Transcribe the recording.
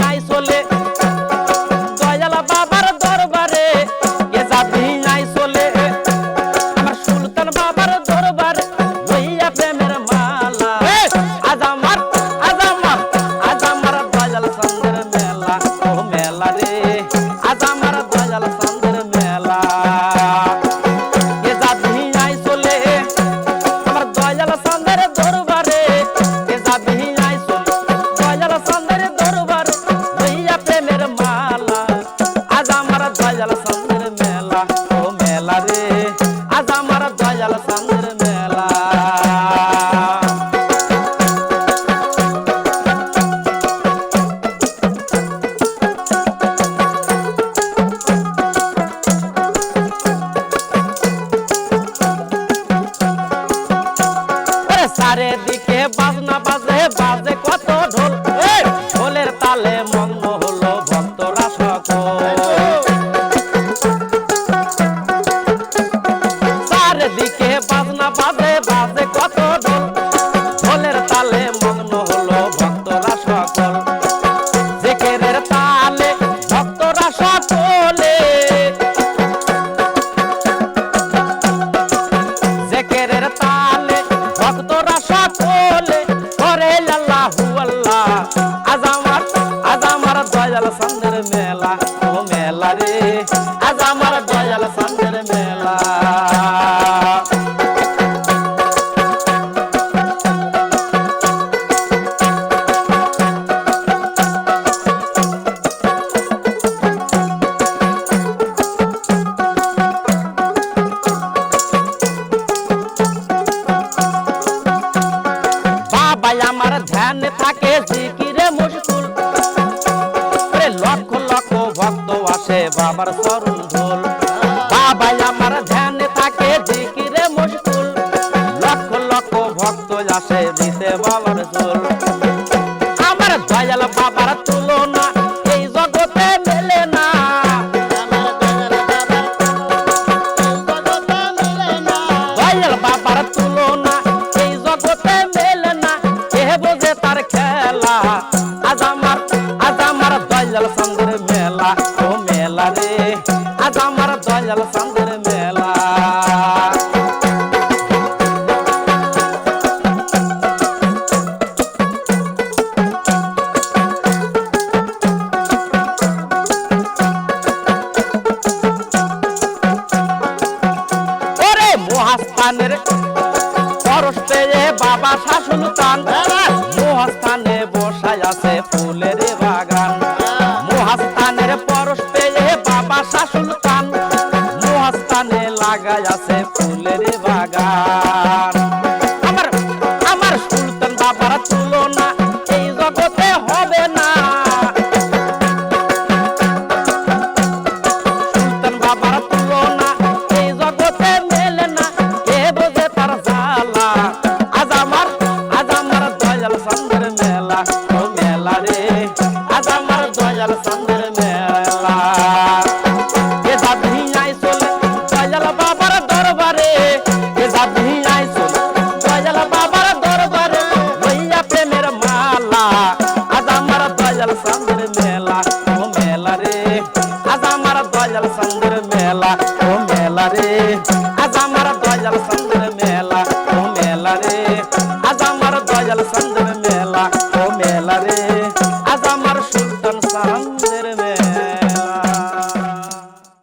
নাই চলে। দয়াল বাবার দরবারে এ নাই চলে। আমার সুলতান বাবার দরবারে জ্বালা সব এদিকে বাজনা বাজে বাজে থাকে জিকিরে মুশকুল। রে লক্ষ লক্ষ ভক্ত আসে বাবার চরণ ধোল। বাবা আমার ধ্যানে থাকে জিকিরে মুশকুল। লক্ষ লক্ষ ভক্ত আসে দিতে বাবার চোল আমার দয়াল বাবার তুলনা এই জগতে মেলে না। দয়াল বাবার মেলা ও মেলা রে। আজ আমার দয়াল সন্দের মেলা। বাবা শাসুলতান মহাস্থানে মহাস্থানে লাগায় আছে, ফুলের বাগান। আমার আমার সুলতান বাবার তুলনা এই জগতে হবে না। সুলতান বাবার তুলনা এই জগতে মেলে না, কে বোঝে তার জ্বালা? আজ আমার আজ আমার দয়াল সন্দের মেলা, ও মেলা রে। আজ আমার দয়াল সন্দের আজ আমার দয়াল সন্দর মেলা, ও মেলা রে। আজ আমার দয়াল সন্দর মেলা, ও মেলা রে। আজ আমার দয়াল সন্দর মেলা